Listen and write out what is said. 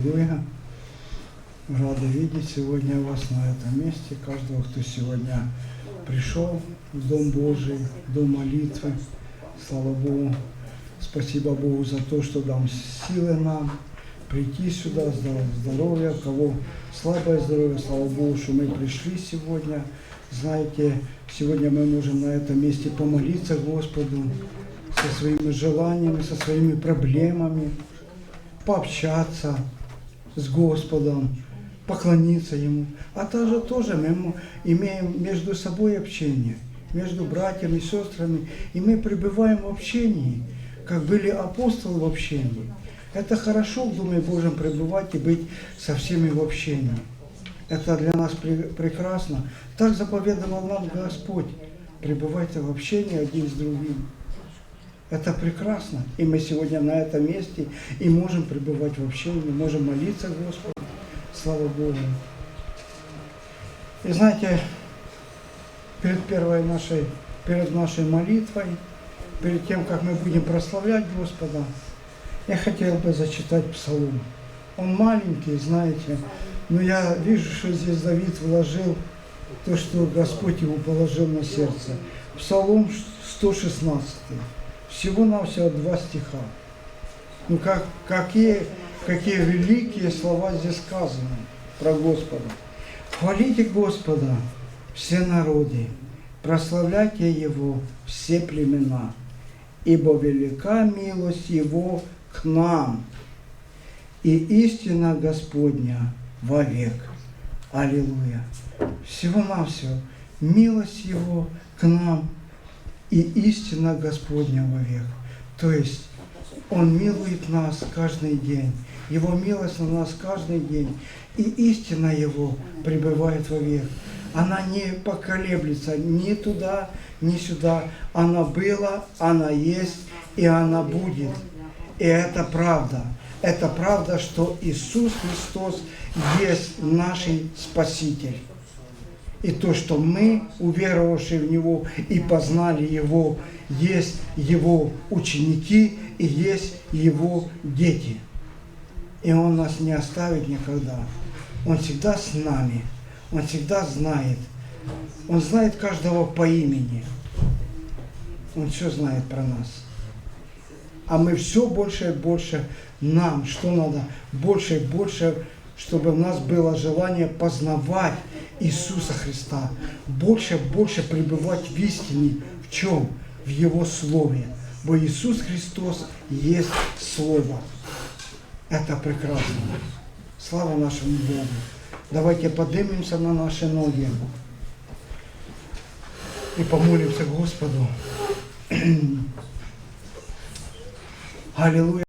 Аллилуйя. Рада видеть сегодня вас на этом месте, каждого, кто сегодня пришел в Дом Божий, в Дом молитвы. Слава Богу. Спасибо Богу за то, что дам силы нам прийти сюда, здоров- здоровья, кого слабое здоровье, слава Богу, что мы пришли сегодня. Знаете, сегодня мы можем на этом месте помолиться Господу со своими желаниями, со своими проблемами, пообщаться с Господом, поклониться Ему. А также тоже мы имеем между собой общение, между братьями сестрами, и мы пребываем в общении, как были апостолы в общении. Это хорошо в Доме Божьем пребывать и быть со всеми в общении. Это для нас пре- прекрасно. Так заповедовал нам Господь. Пребывайте в общении один с другим. Это прекрасно. И мы сегодня на этом месте и можем пребывать в общении, можем молиться Господу. Слава Богу. И знаете, перед первой нашей, перед нашей молитвой, перед тем, как мы будем прославлять Господа, я хотел бы зачитать псалом. Он маленький, знаете, но я вижу, что здесь Давид вложил то, что Господь ему положил на сердце. Псалом 116. Всего-навсего два стиха. Ну как, какие, какие великие слова здесь сказаны про Господа. Хвалите Господа, все народы, прославляйте Его, все племена, ибо велика милость Его к нам, и истина Господня вовек. Аллилуйя. Всего-навсего милость Его к нам и истина Господня вовек. То есть Он милует нас каждый день. Его милость на нас каждый день. И истина Его пребывает вовек. Она не поколеблется ни туда, ни сюда. Она была, она есть и она будет. И это правда. Это правда, что Иисус Христос есть наш Спаситель. И то, что мы, уверовавшие в Него и познали Его, есть Его ученики и есть Его дети. И Он нас не оставит никогда. Он всегда с нами. Он всегда знает. Он знает каждого по имени. Он все знает про нас. А мы все больше и больше нам, что надо, больше и больше, чтобы у нас было желание познавать Иисуса Христа, больше больше пребывать в истине. В чем? В Его Слове. Бо Иисус Христос есть Слово. Это прекрасно. Слава нашему Богу. Давайте поднимемся на наши ноги и помолимся Господу. Аллилуйя.